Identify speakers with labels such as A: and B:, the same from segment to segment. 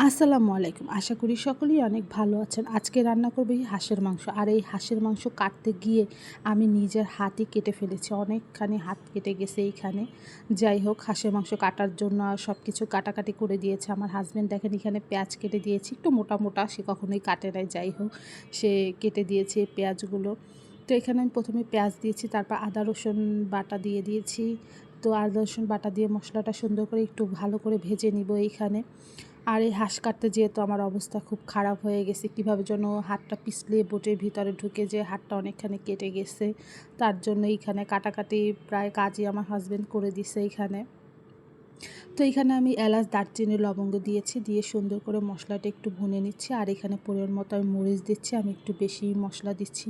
A: আসসালামু আলাইকুম। আশা করি সকলেই অনেক ভালো আছেন। আজকে রান্না করব এই হাঁসের মাংস। আর এই হাঁসের মাংস কাটতে গিয়ে আমি নিজের হাতই কেটে ফেলেছি। অনেকখানি হাত কেটে গেছে এইখানে। যাই হোক, হাঁসের মাংস কাটার জন্য সব কিছু কাটাকাটি করে দিয়েছে আমার হাজব্যান্ড দেখেন, এখানে পেঁয়াজ কেটে দিয়েছি। একটু মোটা মোটা, সে কখনোই কাটে নাই। যাই হোক, সে কেটে দিয়েছে পেঁয়াজগুলো। তো এখানে আমি প্রথমে পেঁয়াজ দিয়েছি, তারপর আদা, রসুন বাটা দিয়ে দিয়েছি। তো আদা, রসুন বাটা দিয়ে মশলাটা সুন্দর করে একটু ভালো করে ভেজে নিব এইখানে। আর এই হাঁস কাটতে যেহেতু আমার অবস্থা খুব খারাপ হয়ে গেছে, কীভাবে যেন হাতটা পিছলে বোটের ভিতরে ঢুকে যে হাতটা অনেকখানি কেটে গেছে, তার জন্য এইখানে কাটাকাটি প্রায় কাজই আমার হাজব্যান্ড করে দিছে এইখানে। তো এখানে আমি এলাচ, দারচিনি, লবঙ্গ দিয়েছি, দিয়ে সুন্দর করে মশলাটা একটু ভুনে নিচ্ছি। আর এখানে পরিমাণ মতো আমি মরিচ দিচ্ছি, আমি একটু বেশি মশলা দিচ্ছি।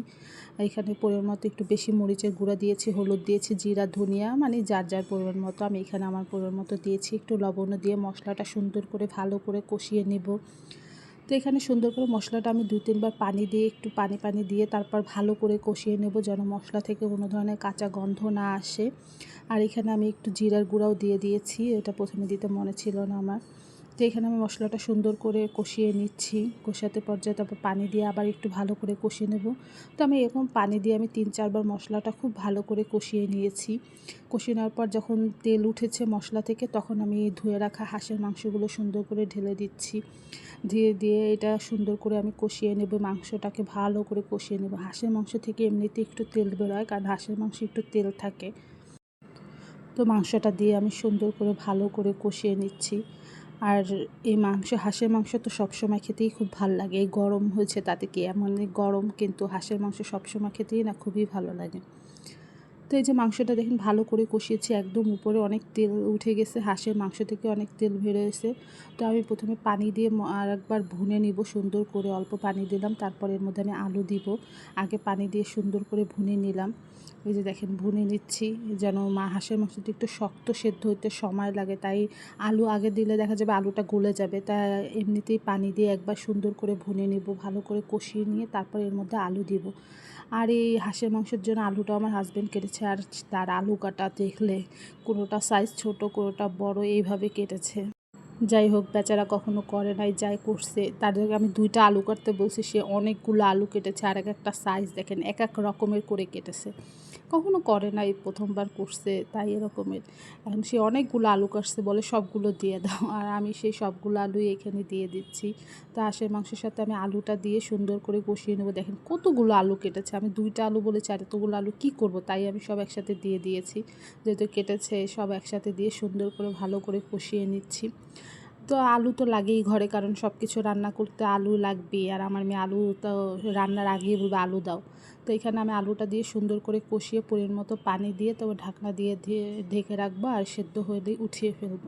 A: এখানে পরিমাণ মতো একটু বেশি মরিচের গুঁড়া দিয়েছি, হলুদ দিয়েছি, জিরা, ধনিয়া মানে যার যার পরিমাণ মতো আমি এখানে আমার পরিমাণ মতো দিয়েছি। একটু লবণও দিয়ে মশলাটা সুন্দর করে ভালো করে কষিয়ে নেব। তো এখানে সুন্দর করে মশলাটা আমি দু তিনবার পানি দিয়ে, একটু পানি পানি দিয়ে তারপর ভালো করে কষিয়ে নেব যেন মশলা থেকে কোনো ধরনের কাঁচা গন্ধ না আসে। আর এখানে আমি একটু জিরার গুঁড়াও দিয়ে দিয়েছি, এটা প্রথমে দিতে মনে ছিল না আমার। তো এখানে আমি মশলাটা সুন্দর করে কষিয়ে নিচ্ছি। কষাতে পর্যায়ে তারপর পানি দিয়ে আবার একটু ভালো করে কষিয়ে নেব। তো আমি এরকম পানি দিয়ে আমি তিন চারবার মশলাটা খুব ভালো করে কষিয়ে নিয়েছি। কষিয়ে নেওয়ার পর যখন তেল উঠেছে মশলা থেকে, তখন আমি ধুয়ে রাখা হাঁসের মাংসগুলো সুন্দর করে ঢেলে দিচ্ছি। দিয়ে দিয়ে এটা সুন্দর করে আমি কষিয়ে নেব, মাংসটাকে ভালো করে কষিয়ে নেব। হাঁসের মাংস থেকে এমনিতে একটু তেল বেরোয়, কারণ হাঁসের মাংস একটু তেল থাকে। তো মাংসটা দিয়ে আমি সুন্দর করে ভালো করে কষিয়ে নিচ্ছি। আর এই মাংস, হাঁসের মাংস তো সবসময় খেতেই খুব ভালো লাগে। গরম হয়েছে তাতে কি এমন? গরম কিন্তু হাঁসের মাংস সবসময় খেতেই না খুবই ভালো লাগে। তো এই যে মাংসটা দেখেন ভালো করে কষিয়েছি, একদম উপরে অনেক তেল উঠে গেছে, হাঁসের মাংস থেকে অনেক তেল বেরোয়েছে তো আমি প্রথমে পানি দিয়ে আর একবার ভুনে নিব সুন্দর করে, অল্প পানি দিলাম, তারপর এর মধ্যে আমি আলু দিব। আগে পানি দিয়ে সুন্দর করে ভুনে নিলাম। এই যে দেখেন ভুনে নিচ্ছি, যেন মা হাঁসের মাংসটি একটু শক্ত সেদ্ধ হইতে সময় লাগে, তাই আলু আগে দিলে দেখা যাবে আলুটা গলে যাবে তাই এমনিতেই পানি দিয়ে একবার সুন্দর করে ভুনে নেব, ভালো করে কষিয়ে নিয়ে তারপর এর মধ্যে আলু দিব। আর এই হাঁসের মাংসের জন্য আলুটা আমার হাজব্যান্ড কেটেছে। আর তার আলু কাটা দেখলে কোনোটা সাইজ ছোট, কোনোটা বড়, এইভাবে কেটেছে। যাই হোক, বেচারা কখনো করে নাই, যাই করছে। তার জন্য আমি দুইটা আলু কাটতে বলছি, সে অনেকগুলো আলু কেটেছে আর এক একটা সাইজ দেখেন, এক এক রকমের করে কেটেছে। কখনো করে নাই প্রথমবার করছে, তাই এরকমের। এখন সে অনেকগুলো আলু কাটছে বলে সবগুলো দিয়ে দাও। আর আমি সেই সবগুলো আলুই এখানে দিয়ে দিচ্ছি। তো হাঁসের মাংসের সাথে আমি আলুটা দিয়ে সুন্দর করে কষিয়ে নেব। দেখেন কতগুলো আলু কেটেছে। আমি দুইটা আলু বলেছি, আর এতগুলো আলু কী করব? তাই আমি সব একসাথে দিয়ে দিয়েছি। যেহেতু কেটেছে, সব একসাথে দিয়ে সুন্দর করে ভালো করে কষিয়ে নিচ্ছি। তো আলু তো লাগেই ঘরে, কারণ সব কিছু রান্না করতে আলু লাগবে। আর আমার মেয়ে আলু তো রান্নার আগেই বলবে, আলু দাও। তো এখানে আমি আলুটা দিয়ে সুন্দর করে কষিয়ে পরিমাণ মতো পানি দিয়ে তবে ঢাকনা দিয়ে ঢেকে রাখব আর সেদ্ধ হয়ে দিয়ে উঠিয়ে ফেলব।